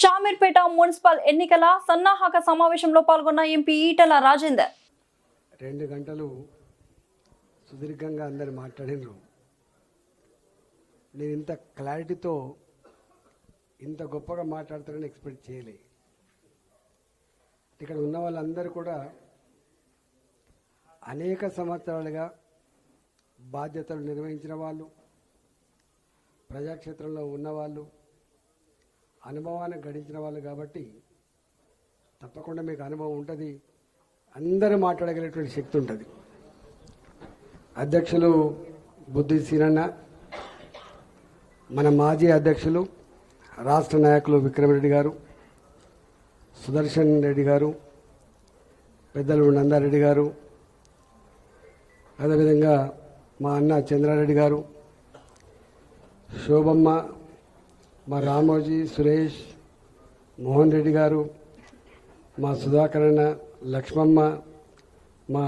Shamirpet municipal ఎన్నికల సన్నాహక సమావేశంలో పాల్గొన్న ఎంపీ ఈటల రాజేందర్. రెండు గంటలు సుదీర్ఘంగా అందరు మాట్లాడినరు. నేను ఇంత క్లారిటీతో ఇంత గొప్పగా మాట్లాడతారని ఎక్స్పెక్ట్ చేయలే. ఇక్కడ ఉన్న వాళ్ళందరూ కూడా అనేక సంవత్సరాలుగా బాధ్యతలు నిర్వహించిన వాళ్ళు ప్రజాక్షేత్రంలో ఉన్నవాళ్ళు అనుభవాన్ని గడించిన వాళ్ళు కాబట్టి తప్పకుండా మీకు అనుభవం ఉంటుంది. అందరూ మాట్లాడగలిగేటువంటి శక్తి ఉంటుంది. అధ్యక్షులు బుద్ధి సీనన్న మన మాజీ అధ్యక్షులు రాష్ట్ర నాయకులు విక్రమరెడ్డి గారు సుదర్శన్ రెడ్డి గారు పెద్దలు నందారెడ్డి గారు అదేవిధంగా మా అన్న చంద్రారెడ్డి గారు శోభమ్మ మా రామోజీ సురేష్ మోహన్ రెడ్డి గారు మా సుధాకరణ లక్ష్మమ్మ మా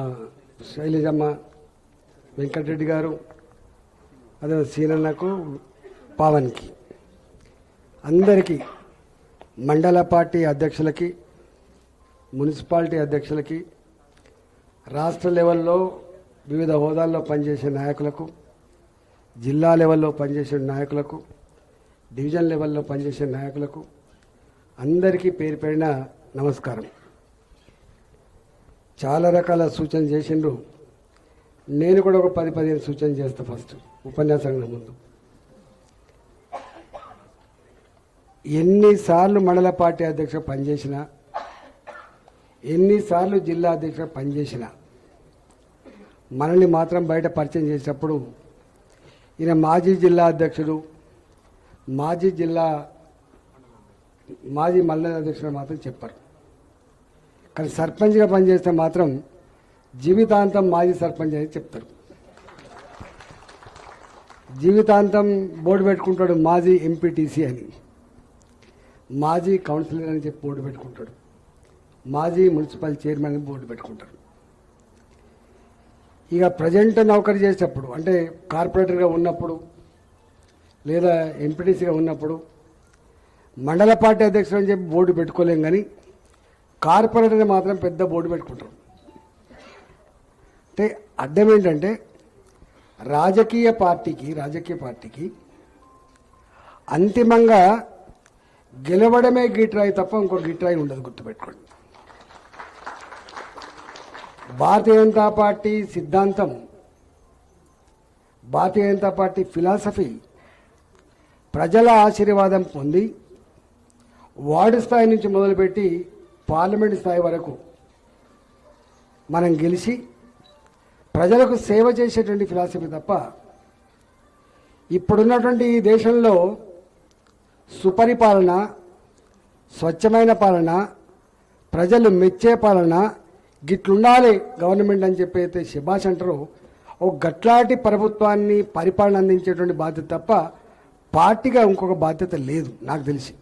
శైలజమ్మ వెంకటరెడ్డి గారు అదే సీనన్నకు పావన్కి. అందరికీ మండల పార్టీ అధ్యక్షులకి మున్సిపాలిటీ అధ్యక్షులకి రాష్ట్ర లెవెల్లో వివిధ హోదాల్లో పనిచేసే నాయకులకు జిల్లా లెవెల్లో పనిచేసే నాయకులకు డివిజన్ లెవెల్లో పనిచేసే నాయకులకు అందరికీ పేరు పేరిన నమస్కారం. చాలా రకాల సూచన చేసిండ్రు. నేను కూడా ఒక పది పదిహేను సూచన చేస్తా ఫస్ట్ ఉపన్యాసం ముందు. ఎన్నిసార్లు మండల పార్టీ అధ్యక్ష పనిచేసినా ఎన్నిసార్లు జిల్లా అధ్యక్ష పనిచేసినా మనల్ని మాత్రం బయట పరిచయం చేసేటప్పుడు ఈయన మాజీ జిల్లా అధ్యక్షుడు మాజీ జిల్లా మాజీ మండల అధ్యక్షుడు మాత్రం చెప్పారు. కానీ సర్పంచ్గా పనిచేస్తే మాత్రం జీవితాంతం మాజీ సర్పంచ్ అని చెప్తారు. జీవితాంతం బోర్డు పెట్టుకుంటాడు మాజీ ఎంపీటీసీ అని. మాజీ కౌన్సిలర్ అని చెప్పి బోర్డు పెట్టుకుంటాడు. మాజీ మున్సిపల్ చైర్మన్ అని బోర్డు పెట్టుకుంటాడు. ఇక ప్రజెంట్ నౌకరీ చేసేటప్పుడు అంటే కార్పొరేటర్గా ఉన్నప్పుడు లేదా ఎంపీటీసీగా ఉన్నప్పుడు మండల పార్టీ అధ్యక్షుడు అని చెప్పి బోర్డు పెట్టుకోలేం కానీ కార్పొరేటర్ మాత్రం పెద్ద బోర్డు పెట్టుకుంటారు. అంటే అర్థం ఏంటంటే రాజకీయ పార్టీకి రాజకీయ పార్టీకి అంతిమంగా గెలవడమే గిట్రాయి తప్ప ఇంకో గిట్రాయి ఉండదు గుర్తుపెట్టుకోండి. భారతీయ జనతా పార్టీ సిద్ధాంతం భారతీయ జనతా పార్టీ ఫిలాసఫీ ప్రజల ఆశీర్వాదం పొంది వార్డు స్థాయి నుంచి మొదలుపెట్టి పార్లమెంట్ స్థాయి వరకు మనం గెలిచి ప్రజలకు సేవ చేసేటువంటి ఫిలాసఫీ తప్ప ఇప్పుడున్నటువంటి ఈ దేశంలో సుపరిపాలన స్వచ్ఛమైన పాలన ప్రజలు మెచ్చే పాలన గిట్లుండాలి గవర్నమెంట్ అని చెప్పి అయితే శభాష్ అంటారు. ఒక గట్లాంటి ప్రభుత్వాన్ని పరిపాలన అందించేటువంటి బాధ్యత తప్ప పార్టీగా ఇంకొక బాధ్యత లేదు నాకు తెలిసి.